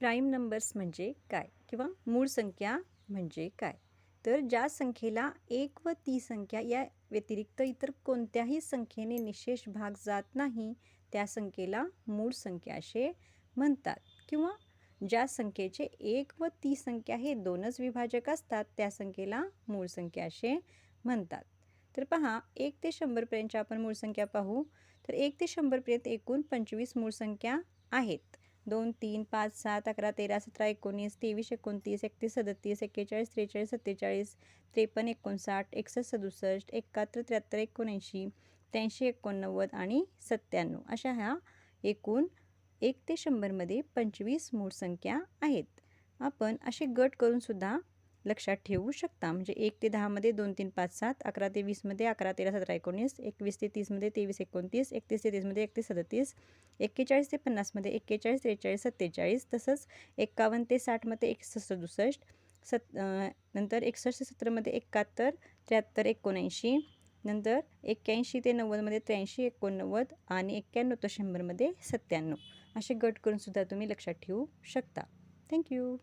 Prime numbers म्हणजे काय किंवा मूळ संख्या म्हणजे काय? तर ज्या संख्येला एक व ती संख्या या व्यतिरिक्त इतर कोणत्याही संख्येने निशेष भाग जात नाही त्या संख्येला मूळ संख्या असे म्हणतात. किंवा ज्या संख्येचे एक व ती संख्या हे दोनच विभाजक असतात त्या संख्येला मूळ संख्या असे म्हणतात. तर पहा एक ते शंभरपर्यंतच्या आपण मूळ संख्या पाहू. तर एक ते शंभरपर्यंत एकूण पंचवीस मूळ संख्या आहेत. दोन तीन पाच सात अकरा तेरा सतरा एकोणीस तेवीस एकोणतीस एकतीस सदतीस एक्केचाळीस त्रेचाळीस सत्तेचाळीस त्रेपन्न एकोणसाठ एकसष्ट सदुसष्ट एकाहत्तर त्र्याहत्तर एकोणऐंशी त्र्याऐंशी एकोणनव्वद आणि सत्त्याण्णव अशा ह्या एकूण एक ते शंभरमध्ये पंचवीस मूळ संख्या आहेत. आपण असे गट करूनसुद्धा लक्षात ठेवू शकता. म्हणजे एक ते दहामध्ये दोन तीन पाच सात अकरा ते वीसमध्ये अकरा तेरा सतरा एकोणीस एकवीस ते तीसमध्ये तेवीस एकोणतीस एकतीस ते तीसमध्ये एकतीस सदतीस एक्केचाळीस ते पन्नासमध्ये एक्केचाळीस त्रेचाळीस सत्तेचाळीस तसंच एक्कावन्न ते साठमध्ये एकसष्ट सदुसष्ट सत नंतर एकसष्ट सत्तरमध्ये एकाहत्तर त्र्याहत्तर एकोणऐंशी नंतर एक्क्याऐंशी ते नव्वदमध्ये त्र्याऐंशी एकोणनव्वद आणि एक्क्याण्णव ते शंभरमध्ये सत्त्याण्णव. असे गट करूनसुद्धा तुम्ही लक्षात ठेवू शकता. थँक्यू